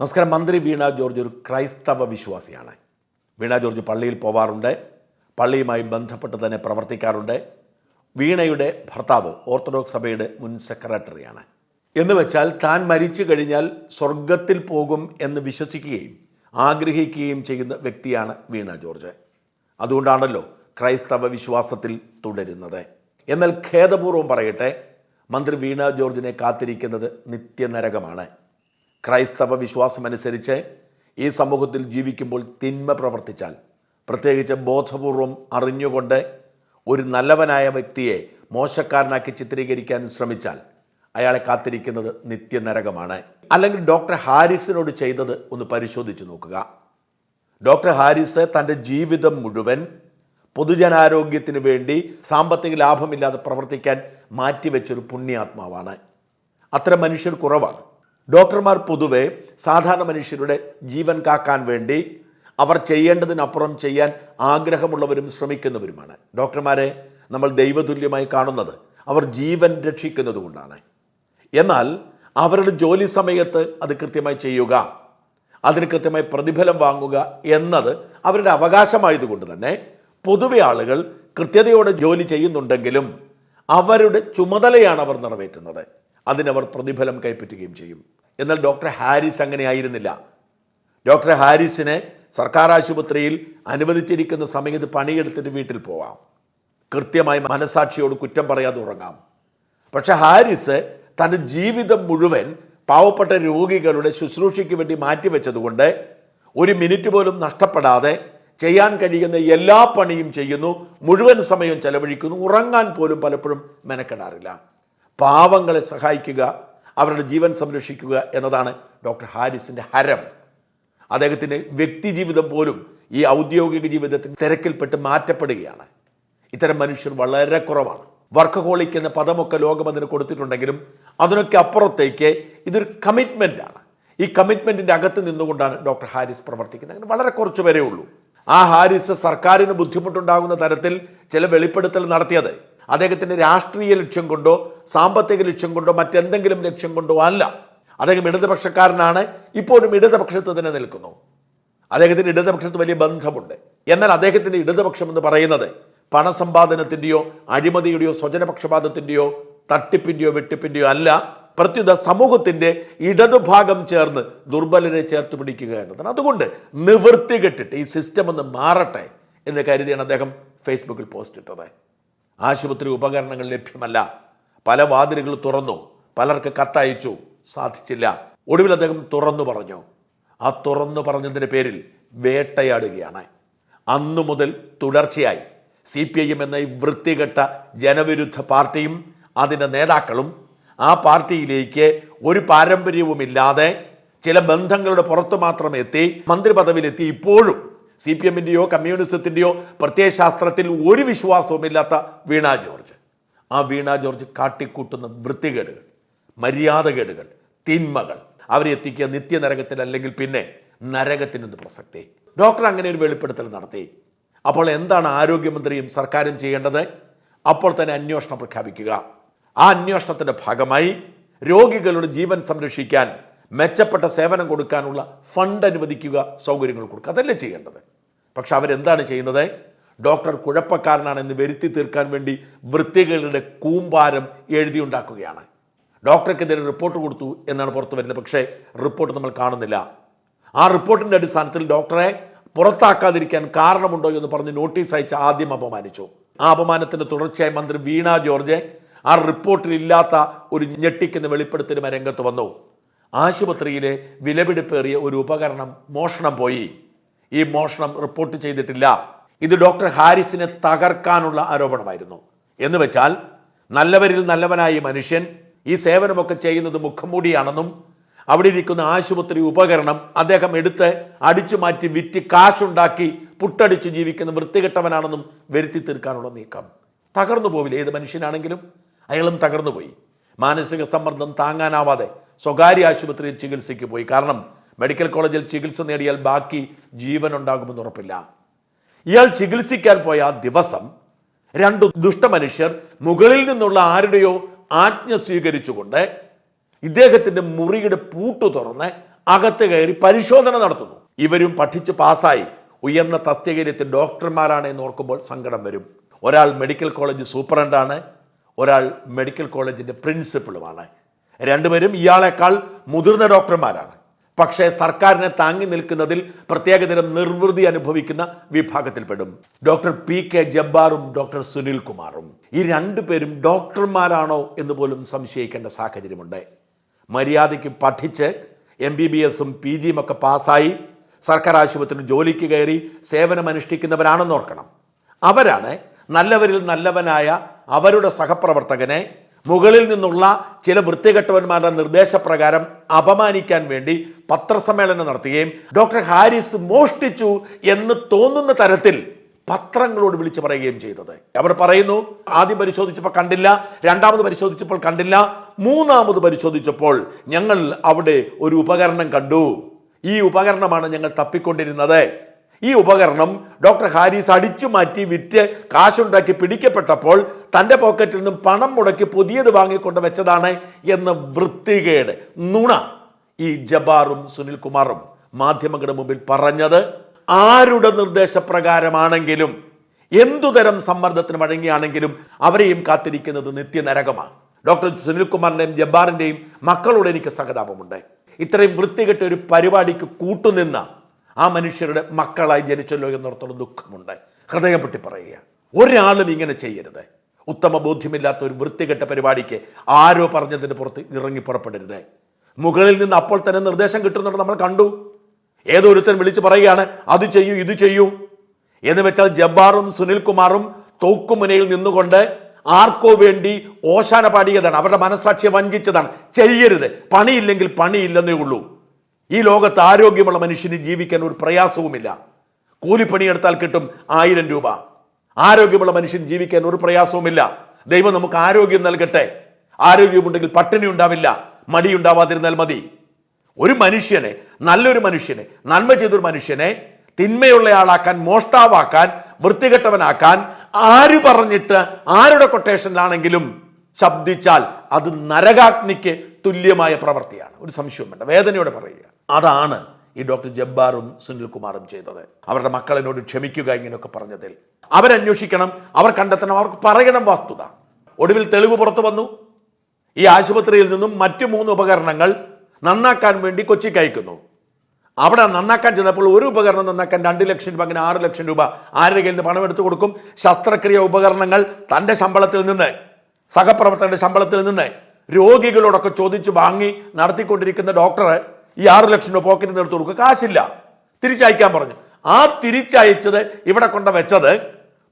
നമസ്കാരം. മന്ത്രി വീണ ജോർജ് ഒരു ക്രൈസ്തവ വിശ്വാസിയാണ്. വീണ ജോർജ് പള്ളിയിൽ പോവാറുണ്ട്. പള്ളിയുമായി ബന്ധപ്പെട്ട് തന്നെ പ്രവർത്തിക്കാറുണ്ട്. വീണയുടെ ഭർത്താവ് ഓർത്തഡോക്സ് സഭയുടെ മുൻ സെക്രട്ടറിയാണ്. എന്ന് വെച്ചാൽ താൻ മരിച്ചു കഴിഞ്ഞാൽ സ്വർഗത്തിൽ പോകും എന്ന് വിശ്വസിക്കുകയും ആഗ്രഹിക്കുകയും ചെയ്യുന്ന വ്യക്തിയാണ് വീണ ജോർജ്. അതുകൊണ്ടാണല്ലോ ക്രൈസ്തവ വിശ്വാസത്തിൽ തുടരുന്നത്. എന്നാൽ ഖേദപൂർവം പറയട്ടെ മന്ത്രി വീണ ജോർജിനെ കാത്തിരിക്കുന്നത് നിത്യനരകമാണ്. ക്രൈസ്തവ വിശ്വാസം അനുസരിച്ച് ഈ സമൂഹത്തിൽ ജീവിക്കുമ്പോൾ തിന്മ പ്രവർത്തിച്ചാൽ പ്രത്യേകിച്ച് ബോധപൂർവം അറിഞ്ഞുകൊണ്ട് ഒരു നല്ലവനായ വ്യക്തിയെ മോശക്കാരനാക്കി ചിത്രീകരിക്കാൻ ശ്രമിച്ചാൽ അയാളെ കാത്തിരിക്കുന്നത് നിത്യനരകമാണ്. അല്ലെങ്കിൽ ഡോക്ടർ ഹാരിസിനോട് ചെയ്തത് ഒന്ന് പരിശോധിച്ച് നോക്കുക. ഡോക്ടർ ഹാരിസ് തന്റെ ജീവിതം മുഴുവൻ പൊതുജനാരോഗ്യത്തിന് വേണ്ടി സാമ്പത്തിക ലാഭമില്ലാതെ പ്രവർത്തിക്കാൻ മാറ്റിവെച്ചൊരു പുണ്യാത്മാവാണ്. അത്ര മനുഷ്യർ കുറവാണ്. ഡോക്ടർമാർ പൊതുവെ സാധാരണ മനുഷ്യരുടെ ജീവൻ കാക്കാൻ വേണ്ടി അവർ ചെയ്യേണ്ടതിനപ്പുറം ചെയ്യാൻ ആഗ്രഹമുള്ളവരും ശ്രമിക്കുന്നവരുമാണ്. ഡോക്ടർമാരെ നമ്മൾ ദൈവതുല്യമായി കാണുന്നത് അവർ ജീവൻ രക്ഷിക്കുന്നത് കൊണ്ടാണ് എന്നാൽ അവരുടെ ജോലി സമയത്ത് അത് കൃത്യമായി ചെയ്യുക അതിന് കൃത്യമായി പ്രതിഫലം വാങ്ങുക എന്നത് അവരുടെ അവകാശമായതുകൊണ്ട് തന്നെ പൊതുവെ ആളുകൾ കൃത്യതയോടെ ജോലി ചെയ്യുന്നുണ്ടെങ്കിലും അവരുടെ ചുമതലയാണ് അവർ നിറവേറ്റുന്നത്. അതിനവർ പ്രതിഫലം കൈപ്പറ്റുകയും ചെയ്യും. എന്നാൽ ഡോക്ടർ ഹാരിസ് അങ്ങനെ ആയിരുന്നില്ല ഡോക്ടർ ഹാരിസിനെ സർക്കാർ ആശുപത്രിയിൽ അനുവദിച്ചിരിക്കുന്ന സമയത്ത് പണിയെടുത്തിട്ട് വീട്ടിൽ പോവാം. കൃത്യമായി മനസാക്ഷിയോട് കുറ്റം പറയാതെ ഉറങ്ങാം. പക്ഷെ ഹാരിസ് തന്റെ ജീവിതം മുഴുവൻ പാവപ്പെട്ട രോഗികളുടെ ശുശ്രൂഷയ്ക്ക് വേണ്ടി മാറ്റിവെച്ചതുകൊണ്ട് ഒരു മിനിറ്റ് പോലും നഷ്ടപ്പെടാതെ ചെയ്യാൻ കഴിയുന്ന എല്ലാ പണിയും ചെയ്യുന്നു മുഴുവൻ സമയം ചെലവഴിക്കുന്നു ഉറങ്ങാൻ പോലും പലപ്പോഴും മെനക്കെടാറില്ല. പാവങ്ങളെ സഹായിക്കുക അവരുടെ ജീവൻ സംരക്ഷിക്കുക എന്നതാണ് ഡോക്ടർ ഹാരിസിന്റെ ഹരം. അദ്ദേഹത്തിന്റെ വ്യക്തി ജീവിതം പോലും ഈ ഔദ്യോഗിക ജീവിതത്തിന് തിരക്കിൽപ്പെട്ട് മാറ്റപ്പെടുകയാണ്. ഇത്തരം മനുഷ്യർ വളരെ കുറവാണ്. വർക്കഹോളിക് എന്ന പദമൊക്കെ ലോകം അതിന് കൊടുത്തിട്ടുണ്ടെങ്കിലും അതിനൊക്കെ അപ്പുറത്തേക്ക് ഇതൊരു കമ്മിറ്റ്മെന്റാണ് ഈ കമ്മിറ്റ്മെന്റിന്റെ അകത്ത് നിന്നുകൊണ്ടാണ് ഡോക്ടർ ഹാരിസ് പ്രവർത്തിക്കുന്നത്. അങ്ങനെ വളരെ കുറച്ച് പേരേ ഉള്ളൂ. ആ ഹാരിസ് സർക്കാരിന് ബുദ്ധിമുട്ടുണ്ടാകുന്ന തരത്തിൽ ചില വെളിപ്പെടുത്തൽ നടത്തിയത് അദ്ദേഹത്തിന്റെ രാഷ്ട്രീയ ലക്ഷ്യം കൊണ്ടോ സാമ്പത്തിക ലക്ഷ്യം കൊണ്ടോ മറ്റെന്തെങ്കിലും ലക്ഷ്യം കൊണ്ടോ അല്ല. അദ്ദേഹം ഇടതുപക്ഷക്കാരനാണ് ഇപ്പോഴും ഇടതുപക്ഷത്ത് തന്നെ നിൽക്കുന്നു. അദ്ദേഹത്തിന് ഇടതുപക്ഷത്ത് വലിയ ബന്ധമുണ്ട്. എന്നാൽ അദ്ദേഹത്തിന്റെ ഇടതുപക്ഷം എന്ന് പറയുന്നത് പണസമ്പാദനത്തിന്റെയോ അഴിമതിയുടെയോ സ്വജനപക്ഷപാതത്തിന്റെയോ തട്ടിപ്പിന്റെയോ വെട്ടിപ്പിന്റെയോ അല്ല. പ്രത്യുത സമൂഹത്തിന്റെ ഇടതുഭാഗം ചേർന്ന് ദുർബലരെ ചേർത്ത് പിടിക്കുക എന്നതാണ്. അതുകൊണ്ട് നിവൃത്തി കെട്ടിട്ട് ഈ സിസ്റ്റം ഒന്ന് മാറട്ടെ എന്ന് കരുതിയാണ് അദ്ദേഹം ഫേസ്ബുക്കിൽ പോസ്റ്റ് ഇട്ടത്. ആശുപത്രി ഉപകരണങ്ങൾ ലഭ്യമല്ല. പല വാതിലുകൾ തുറന്നു. പലർക്ക് കത്തയച്ചു. സാധിച്ചില്ല. ഒടുവിൽ അദ്ദേഹം തുറന്നു പറഞ്ഞു. ആ തുറന്നു പറഞ്ഞതിന്റെ പേരിൽ വേട്ടയാടുകയാണ്. അന്നു മുതൽ തുടർച്ചയായി സി പി ഐ എം എന്ന ഈ വൃത്തികെട്ട ജനവിരുദ്ധ പാർട്ടിയും അതിന്റെ നേതാക്കളും ആ പാർട്ടിയിലേക്ക് ഒരു പാരമ്പര്യവുമില്ലാതെ ചില ബന്ധങ്ങളുടെ പുറത്ത് മാത്രം എത്തി മന്ത്രി പദവിയിലെത്തി. ഇപ്പോഴും സി പി എമ്മിന്റെയോ കമ്മ്യൂണിസത്തിന്റെയോ പ്രത്യയശാസ്ത്രത്തിൽ ഒരു വിശ്വാസവുമില്ലാത്ത വീണ ജോർജ്. ആ വീണ ജോർജ് കാട്ടിക്കൂട്ടുന്ന വൃത്തികേടുകൾ മര്യാദകേടുകൾ തിന്മകൾ അവരെ എത്തിക്കുക നിത്യനരകത്തിൽ അല്ലെങ്കിൽ പിന്നെ നരകത്തിനെന്ന് പ്രസക്തി. ഡോക്ടർ അങ്ങനെ ഒരു വെളിപ്പെടുത്തൽ നടത്തി. അപ്പോൾ എന്താണ് ആരോഗ്യമന്ത്രിയും സർക്കാരും ചെയ്യേണ്ടത്? അപ്പോൾ തന്നെ അന്വേഷണം പ്രഖ്യാപിക്കുക. ആ അന്വേഷണത്തിന്റെ ഭാഗമായി രോഗികളുടെ ജീവൻ സംരക്ഷിക്കാൻ മെച്ചപ്പെട്ട സേവനം കൊടുക്കാനുള്ള ഫണ്ട് അനുവദിക്കുക സൗകര്യങ്ങൾ കൊടുക്കുക. അതല്ലേ ചെയ്യേണ്ടത്? പക്ഷെ അവരെന്താണ് ചെയ്യുന്നത്? ഡോക്ടർ കുഴപ്പക്കാരനാണെന്ന് വരുത്തി തീർക്കാൻ വേണ്ടി വൃത്തികളുടെ കൂമ്പാരം എഴുതിയുണ്ടാക്കുകയാണ്. ഡോക്ടർക്കെതിരെ റിപ്പോർട്ട് കൊടുത്തു എന്നാണ് പുറത്തു വരുന്നത്. പക്ഷേ റിപ്പോർട്ട് നമ്മൾ കാണുന്നില്ല. ആ റിപ്പോർട്ടിന്റെ അടിസ്ഥാനത്തിൽ ഡോക്ടറെ പുറത്താക്കാതിരിക്കാൻ കാരണമുണ്ടോ എന്ന് പറഞ്ഞ് നോട്ടീസ് അയച്ച് ആദ്യം അപമാനിച്ചു. ആ അപമാനത്തിന്റെ തുടർച്ചയായി മന്ത്രി വീണ ജോർജ് ആ റിപ്പോർട്ടിൽ ഇല്ലാത്ത ഒരു ഞെട്ടിക്കുന്ന വെളിപ്പെടുത്തലുമായി രംഗത്ത് വന്നു. ആശുപത്രിയിലെ വിലപിടിപ്പേറിയ ഒരു ഉപകരണം മോഷണം പോയി. ഈ മോഷണം റിപ്പോർട്ട് ചെയ്തിട്ടില്ല. ഇത് ഡോക്ടർ ഹാരിസിനെ തകർക്കാനുള്ള ആരോപണമായിരുന്നു. എന്ന് വെച്ചാൽ നല്ലവരിൽ നല്ലവനായ മനുഷ്യൻ ഈ സേവനമൊക്കെ ചെയ്യുന്നത് മുഖംമൂടിയാണെന്നും അവിടെ ഇരിക്കുന്ന ആശുപത്രി ഉപകരണം അദ്ദേഹം എടുത്ത് അടിച്ചു മാറ്റി വിറ്റ് കാശുണ്ടാക്കി പുട്ടടിച്ച് ജീവിക്കുന്ന വൃത്തികെട്ടവനാണെന്നും വരുത്തി തീർക്കാനുള്ള നീക്കം. തകർന്നു പോവില്ല? ഏത് മനുഷ്യനാണെങ്കിലും അയാളും തകർന്നു പോയി. മാനസിക സമ്മർദ്ദം താങ്ങാനാവാതെ സ്വകാര്യ ആശുപത്രിയിൽ ചികിത്സയ്ക്ക് പോയി. കാരണം മെഡിക്കൽ കോളേജിൽ ചികിത്സ നേടിയാൽ ബാക്കി ജീവൻ ഉണ്ടാകുമെന്ന് ഉറപ്പില്ല. ഇയാൾ ചികിത്സിക്കാൻ പോയ ആ ദിവസം രണ്ട് ദുഷ്ടമനുഷ്യർ മുകളിൽ നിന്നുള്ള ആരുടെയോ ആജ്ഞ സ്വീകരിച്ചുകൊണ്ട് ഇദ്ദേഹത്തിന്റെ മുറിയുടെ പൂട്ട് തുറന്ന് അകത്ത് കയറി പരിശോധന നടത്തുന്നു. ഇവരും പഠിച്ച് പാസ്സായി. ഉയർന്ന തസ്തികയിലെത്തി ഡോക്ടർമാരാണ് എന്ന് ഓർക്കുമ്പോൾ സങ്കടം വരും. ഒരാൾ മെഡിക്കൽ കോളേജ് സൂപ്രണ്ടാണ് ഒരാൾ മെഡിക്കൽ കോളേജിന്റെ പ്രിൻസിപ്പളുമാണ്. രണ്ടുപേരും ഇയാളെക്കാൾ മുതിർന്ന ഡോക്ടർമാരാണ്. പക്ഷേ സർക്കാരിനെ താങ്ങി നിൽക്കുന്നതിൽ പ്രത്യേകതരം നിർവൃതി അനുഭവിക്കുന്ന വിഭാഗത്തിൽപ്പെടും. ഡോക്ടർ പി കെ ജബ്ബാറും ഡോക്ടർ സുനിൽ കുമാറും. ഈ രണ്ടുപേരും ഡോക്ടർമാരാണോ എന്ന് പോലും സംശയിക്കേണ്ട സാഹചര്യമുണ്ട്. മര്യാദയ്ക്ക് പഠിച്ച് എം ബി ബി എസും പി ജിയും ഒക്കെ പാസ്സായി സർക്കാർ ആശുപത്രിയിൽ ജോലിക്ക് കയറി സേവനം അനുഷ്ഠിക്കുന്നവരാണെന്ന് ഓർക്കണം. അവരാണ് നല്ലവരിൽ നല്ലവനായ അവരുടെ സഹപ്രവർത്തകനെ മുകളിൽ നിന്നുള്ള ചില വൃത്തികെട്ടവന്മാരുടെ നിർദ്ദേശപ്രകാരം അപമാനിക്കാൻ വേണ്ടി പത്രസമ്മേളനം നടത്തുകയും ഡോക്ടർ ഹാരിസ് മോഷ്ടിച്ചു എന്ന് തോന്നുന്ന തരത്തിൽ പത്രങ്ങളോട് വിളിച്ചു പറയുകയും ചെയ്തത്. അവർ പറയുന്നു ആദ്യം പരിശോധിച്ചപ്പോൾ കണ്ടില്ല രണ്ടാമത് പരിശോധിച്ചപ്പോൾ കണ്ടില്ല മൂന്നാമത് പരിശോധിച്ചപ്പോൾ ഞങ്ങൾ അവിടെ ഒരു ഉപകരണം കണ്ടു. ഈ ഉപകരണമാണ് ഞങ്ങൾ തപ്പിക്കൊണ്ടിരുന്നത്. ഈ ഉപകരണം ഡോക്ടർ ഹാരിസ് അടിച്ചു മാറ്റി വിറ്റ് കാശുണ്ടാക്കി പിടിക്കപ്പെട്ടപ്പോൾ തന്റെ പോക്കറ്റിൽ നിന്നും പണം മുടക്കി പുതിയത് വാങ്ങിക്കൊണ്ട് വെച്ചതാണ് എന്ന വൃത്തികേട്. നുണ. ഈ ജബാറും സുനിൽകുമാറും മാധ്യമങ്ങളുടെ മുമ്പിൽ പറഞ്ഞത് ആരുടെ നിർദ്ദേശപ്രകാരമാണെങ്കിലും എന്തുതരം സമ്മർദ്ദത്തിന് വഴങ്ങിയാണെങ്കിലും അവരെയും കാത്തിരിക്കുന്നത് നിത്യനരകമാണ്. ഡോക്ടർ സുനിൽകുമാറിന്റെയും ജബ്ബാറിന്റെയും മക്കളോട് എനിക്ക് സഹതാപമുണ്ട്. ഇത്രയും വൃത്തികെട്ട ഒരു പരിപാടിക്ക് കൂട്ടുനിന്ന ആ മനുഷ്യരുടെ മക്കളായി ജനിച്ചല്ലോ എന്നോർത്തുള്ള ദുഃഖമുണ്ട്. ഹൃദയം പൊട്ടി പറയുക. ഒരാളും ഇങ്ങനെ ചെയ്യരുത്. ഉത്തമ ബോധ്യമില്ലാത്ത ഒരു വൃത്തികെട്ട പരിപാടിക്ക് ആരോ പറഞ്ഞതിന് പുറത്ത് ഇറങ്ങി പുറപ്പെടരുത്. മുകളിൽ നിന്ന് അപ്പോൾ തന്നെ നിർദ്ദേശം കിട്ടുന്നുണ്ട് നമ്മൾ കണ്ടു. ഏതൊരുത്തൻ വിളിച്ച് പറയുകയാണ് അത് ചെയ്യൂ ഇത് ചെയ്യൂ. എന്ന് വെച്ചാൽ ജബ്ബാറും സുനിൽകുമാറും തോക്കുമുനയിൽ നിന്നുകൊണ്ട് ആർക്കോ വേണ്ടി ഓശാന പാടിയതാണ് അവരുടെ മനസാക്ഷിയെ വഞ്ചിച്ചതാണ്. ചെയ്യരുത്. പണിയില്ലെങ്കിൽ പണിയില്ലെന്നേ ഉള്ളൂ. ഈ ലോകത്ത് ആരോഗ്യമുള്ള മനുഷ്യന് ജീവിക്കാൻ ഒരു പ്രയാസവുമില്ല. കൂലിപ്പണിയെടുത്താൽ കിട്ടും ആയിരം രൂപ. ആരോഗ്യമുള്ള മനുഷ്യൻ ജീവിക്കാൻ ഒരു പ്രയാസവുമില്ല. ദൈവം നമുക്ക് ആരോഗ്യം നൽകട്ടെ. ആരോഗ്യമുണ്ടെങ്കിൽ പട്ടിണി ഉണ്ടാവില്ല. മടി ഉണ്ടാവാതിരുന്നാൽ മതി. ഒരു മനുഷ്യനെ നല്ലൊരു മനുഷ്യനെ നന്മ ചെയ്തൊരു മനുഷ്യനെ തിന്മയുള്ളയാളാക്കാൻ മോഷ്ടാവാക്കാൻ വൃത്തികെട്ടവനാക്കാൻ ആര് പറഞ്ഞിട്ട് ആരുടെ കൊട്ടേഷനിലാണെങ്കിലും ശബ്ദിച്ചാൽ അത് നരകാഗ്നിക്ക് തുല്യമായ പ്രവൃത്തിയാണ്. ഒരു സംശയം വേണ്ട വേദനയോടെ പറയുക. അതാണ് ഈ ഡോക്ടർ ജബ്ബാറും സുനിൽകുമാറും ചെയ്തത്. അവരുടെ മക്കളിനോട് ക്ഷമിക്കുക ഇങ്ങനെയൊക്കെ പറഞ്ഞതിൽ. അവരന്വേഷിക്കണം അവർ കണ്ടെത്തണം അവർക്ക് പറയണം വസ്തുത. ഒടുവിൽ തെളിവ് പുറത്തു വന്നു. ഈ ആശുപത്രിയിൽ നിന്നും മറ്റു മൂന്ന് ഉപകരണങ്ങൾ നന്നാക്കാൻ വേണ്ടി കൊച്ചിക്ക് അയക്കുന്നു അവിടെ നന്നാക്കാൻ ചെന്നപ്പോൾ ഒരു ഉപകരണം നന്നാക്കാൻ രണ്ട് ലക്ഷം രൂപ അങ്ങനെ ആറ് ലക്ഷം രൂപ ആരുടെ കയ്യിൽ നിന്ന് പണം എടുത്തു കൊടുക്കും. ശസ്ത്രക്രിയ ഉപകരണങ്ങൾ തന്റെ ശമ്പളത്തിൽ നിന്ന് സഹപ്രവർത്തകരുടെ ശമ്പളത്തിൽ നിന്ന് രോഗികളോടൊക്കെ ചോദിച്ച് വാങ്ങി നടത്തിക്കൊണ്ടിരിക്കുന്ന ഡോക്ടർ ഈ ആറ് ലക്ഷം രൂപ പോക്കറ്റിൽ നിന്ന് എടുത്തു കൊടുക്കുക. കാശില്ല. തിരിച്ചയക്കാൻ പറഞ്ഞു. ആ തിരിച്ചയച്ചത് ഇവിടെ കൊണ്ട വെച്ചത്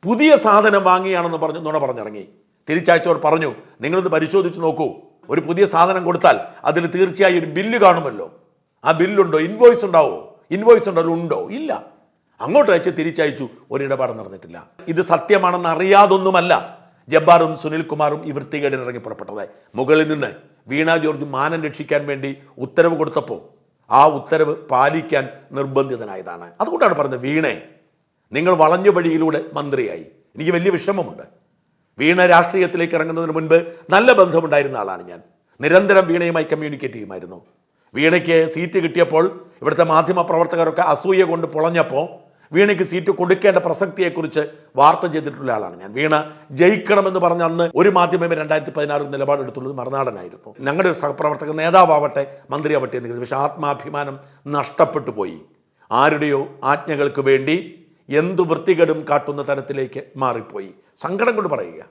പുതിയ സാധനം വാങ്ങിയാണെന്ന് പറഞ്ഞു നുണ പറഞ്ഞിറങ്ങി. തിരിച്ചയച്ചവർ പറഞ്ഞു നിങ്ങളിത് പരിശോധിച്ച് നോക്കൂ. ഒരു പുതിയ സാധനം കൊടുത്താൽ അതിൽ തീർച്ചയായും ഒരു ബില്ല് കാണുമല്ലോ. ആ ബില്ലുണ്ടോ? ഇൻവോയ്സ് ഉണ്ടാവോ? ഇൻവോയ്സ് ഉണ്ടോ? ഉണ്ടോ? ഇല്ല. അങ്ങോട്ട് അയച്ച് തിരിച്ചയച്ചു. ഒരു ഒരിടപാട് നടന്നിട്ടില്ല. ഇത് സത്യമാണെന്ന് അറിയാതൊന്നുമല്ല ജബ്ബാറും സുനിൽകുമാറും ഈ വൃത്തികേടിനിറങ്ങി പുറപ്പെട്ടത്. മുകളിൽ നിന്ന് വീണ ജോർജ് മാനം രക്ഷിക്കാൻ വേണ്ടി ഉത്തരവ് കൊടുത്തപ്പോൾ ആ ഉത്തരവ് പാലിക്കാൻ നിർബന്ധിതനായതാണ്. അതുകൊണ്ടാണ് പറഞ്ഞത് വീണേ നിങ്ങൾ വളഞ്ഞ വഴിയിലൂടെ മന്ത്രിയായി. എനിക്ക് വലിയ വിഷമമുണ്ട്. വീണ രാഷ്ട്രീയത്തിലേക്ക് ഇറങ്ങുന്നതിന് മുൻപ് നല്ല ബന്ധമുണ്ടായിരുന്ന ആളാണ് ഞാൻ. നിരന്തരം വീണയുമായി കമ്മ്യൂണിക്കേറ്റ് ചെയ്യുമായിരുന്നു. വീണയ്ക്ക് സീറ്റ് കിട്ടിയപ്പോൾ ഇവിടുത്തെ മാധ്യമ പ്രവർത്തകരൊക്കെ അസൂയ കൊണ്ട് പൊളഞ്ഞപ്പോൾ വീണയ്ക്ക് സീറ്റ് കൊടുക്കേണ്ട പ്രസക്തിയെക്കുറിച്ച് വാർത്ത ചെയ്തിട്ടുള്ള ആളാണ് ഞാൻ. വീണ ജയിക്കണമെന്ന് പറഞ്ഞ അന്ന് ഒരു മാധ്യമമേ രണ്ടായിരത്തി പതിനാറിൽ നിലപാടെടുത്തുള്ളത് മറുനാടനായിരുന്നു. ഞങ്ങളുടെ സഹപ്രവർത്തക നേതാവട്ടെ മന്ത്രിയാവട്ടെ എന്ന് പക്ഷേ ആത്മാഭിമാനം നഷ്ടപ്പെട്ടു പോയി. ആരുടെയോ ആജ്ഞകൾക്ക് വേണ്ടി എന്തു വൃത്തികേടും കാട്ടുന്ന തരത്തിലേക്ക് മാറിപ്പോയി. സങ്കടം കൊണ്ട് പറയുക.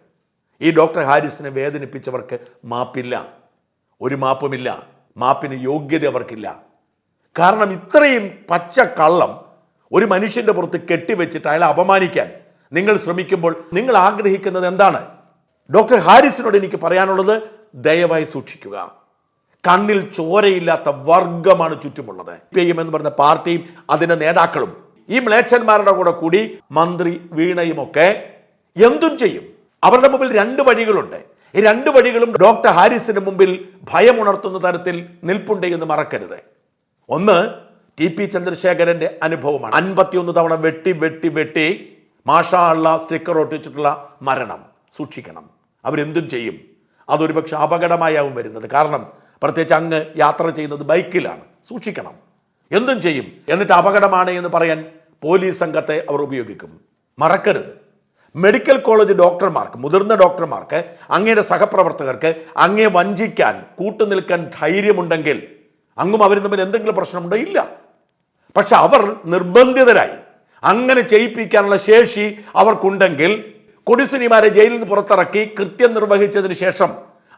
ഈ ഡോക്ടർ ഹാരിസിനെ വേദനിപ്പിച്ചവർക്ക് മാപ്പില്ല. ഒരു മാപ്പുമില്ല. മാപ്പിന് യോഗ്യത അവർക്കില്ല. കാരണം ഇത്രയും പച്ച കള്ളം ഒരു മനുഷ്യന്റെ പുറത്ത് കെട്ടിവെച്ചിട്ട് അയാളെ അപമാനിക്കാൻ നിങ്ങൾ ശ്രമിക്കുമ്പോൾ നിങ്ങൾ ആഗ്രഹിക്കുന്നത് എന്താണ്? ഡോക്ടർ ഹാരിസിനോട് എനിക്ക് പറയാനുള്ളത് ദയവായി സൂക്ഷിക്കുക. കണ്ണിൽ ചോരയില്ലാത്ത വർഗമാണ് ചുറ്റുമുള്ളത്. പി എം എന്ന് പറഞ്ഞ പാർട്ടിയും അതിന്റെ നേതാക്കളും ഈ മ്ലേച്ഛന്മാരുടെ കൂടെ കൂടി മന്ത്രി വീണയും ഒക്കെ എന്തും ചെയ്യും. അവരുടെ മുമ്പിൽ രണ്ട് വഴികളുണ്ട്. ഈ രണ്ട് വഴികളും ഡോക്ടർ ഹാരിസിന് മുമ്പിൽ ഭയമുണർത്തുന്ന തരത്തിൽ നിൽപ്പുണ്ട് എന്ന് മറക്കരുത്. ഒന്ന് ടി പി ചന്ദ്രശേഖരന്റെ അനുഭവമാണ്. അൻപത്തിയൊന്ന് തവണ വെട്ടി വെട്ടി വെട്ടി മാഷാള്ള സ്റ്റിക്കർ ഒട്ടിച്ചിട്ടുള്ള മരണം. സൂക്ഷിക്കണം. അവരെന്തും ചെയ്യും. അതൊരു പക്ഷെ അപകടമായാവും വരുന്നത്. കാരണം പ്രത്യേകിച്ച് അങ്ങ് യാത്ര ചെയ്യുന്നത് ബൈക്കിലാണ്. സൂക്ഷിക്കണം. എന്തും ചെയ്യും. എന്നിട്ട് അപകടമാണ് എന്ന് പറയാൻ പോലീസ് സംഘത്തെ അവർ ഉപയോഗിക്കും. മറക്കരുത്. മെഡിക്കൽ കോളേജ് ഡോക്ടർമാർക്ക് മുതിർന്ന ഡോക്ടർമാർക്ക് അങ്ങയുടെ സഹപ്രവർത്തകർക്ക് അങ്ങേ വഞ്ചിക്കാൻ കൂട്ടുനിൽക്കാൻ ധൈര്യമുണ്ടെങ്കിൽ അങ്ങും അവരും തമ്മിൽ എന്തെങ്കിലും പ്രശ്നമുണ്ടോ? ഇല്ല. പക്ഷെ അവർ നിർബന്ധിതരായി. അങ്ങനെ ചെയ്യിപ്പിക്കാനുള്ള ശേഷി അവർക്കുണ്ടെങ്കിൽ കൊടിസുനിമാരെ ജയിലിൽ നിന്ന് പുറത്തിറക്കി കൃത്യം നിർവഹിച്ചതിന് ശേഷം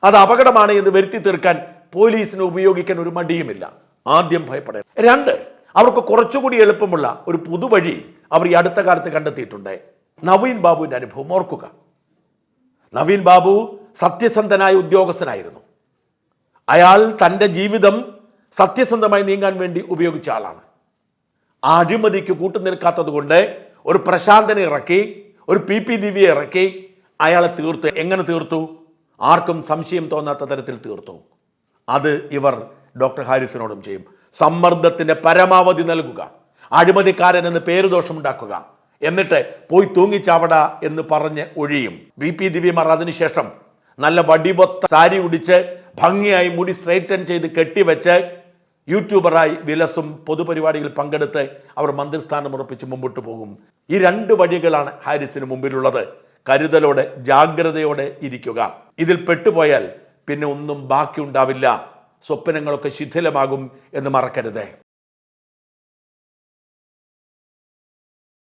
അത് അപകടമാണ് എന്ന് വരുത്തി തീർക്കാൻ പോലീസിന് ഉപയോഗിക്കാൻ ഒരു മടിയുമില്ല. ആദ്യം ഭയപ്പെടേ രണ്ട് അവർക്ക് കുറച്ചുകൂടി എളുപ്പമുള്ള ഒരു പുതുവഴി അവർ ഈ അടുത്ത കാലത്ത് കണ്ടെത്തിയിട്ടുണ്ട്. നവീൻ ബാബുവിന്റെ അനുഭവം ഓർക്കുക. നവീൻ ബാബു സത്യസന്ധനായ ഉദ്യോഗസ്ഥനായിരുന്നു. അയാൾ തന്റെ ജീവിതം സത്യസന്ധമായി നീങ്ങാൻ വേണ്ടി ഉപയോഗിച്ച ആളാണ്. ആ അഴിമതിക്ക് കൂട്ടുനിൽക്കാത്തത് കൊണ്ട് ഒരു പ്രശാന്തനെ ഇറക്കി ഒരു പി പി ദിവ്യെ ഇറക്കി അയാളെ തീർത്തു. എങ്ങനെ തീർത്തു? ആർക്കും സംശയം തോന്നാത്ത തരത്തിൽ തീർത്തു. അത് ഇവർ ഡോക്ടർ ഹാരിസിനോടും ചെയ്യും. സമ്മർദ്ദത്തിന്റെ പരമാവധി നൽകുക. അഴിമതിക്കാരൻ എന്ന് പേരുദോഷമുണ്ടാക്കുക. എന്നിട്ട് പോയി തൂങ്ങിച്ചാവട എന്ന് പറഞ്ഞ് ഒഴിയും. ബി പി ദിവ്യമാർ അതിനുശേഷം നല്ല വടിവൊത്ത സാരി ഉടിച്ച് ഭംഗിയായി മുടി സ്ട്രൈറ്റൻ ചെയ്ത് കെട്ടിവെച്ച് യൂട്യൂബറായി വിലസും പൊതുപരിപാടികളിൽ പങ്കെടുത്ത് അവർ മന്ത്രിസ്ഥാനം ഉറപ്പിച്ച് മുമ്പോട്ട് പോകും. ഈ രണ്ട് വഴികളാണ് ഹാരിസിന് മുമ്പിലുള്ളത്. കരുതലോടെ ജാഗ്രതയോടെ ഇരിക്കുക. ഇതിൽ പെട്ടുപോയാൽ പിന്നെ ഒന്നും ബാക്കിയുണ്ടാവില്ല. സ്വപ്നങ്ങളൊക്കെ ശിഥിലമാകും എന്ന് മറക്കരുത്.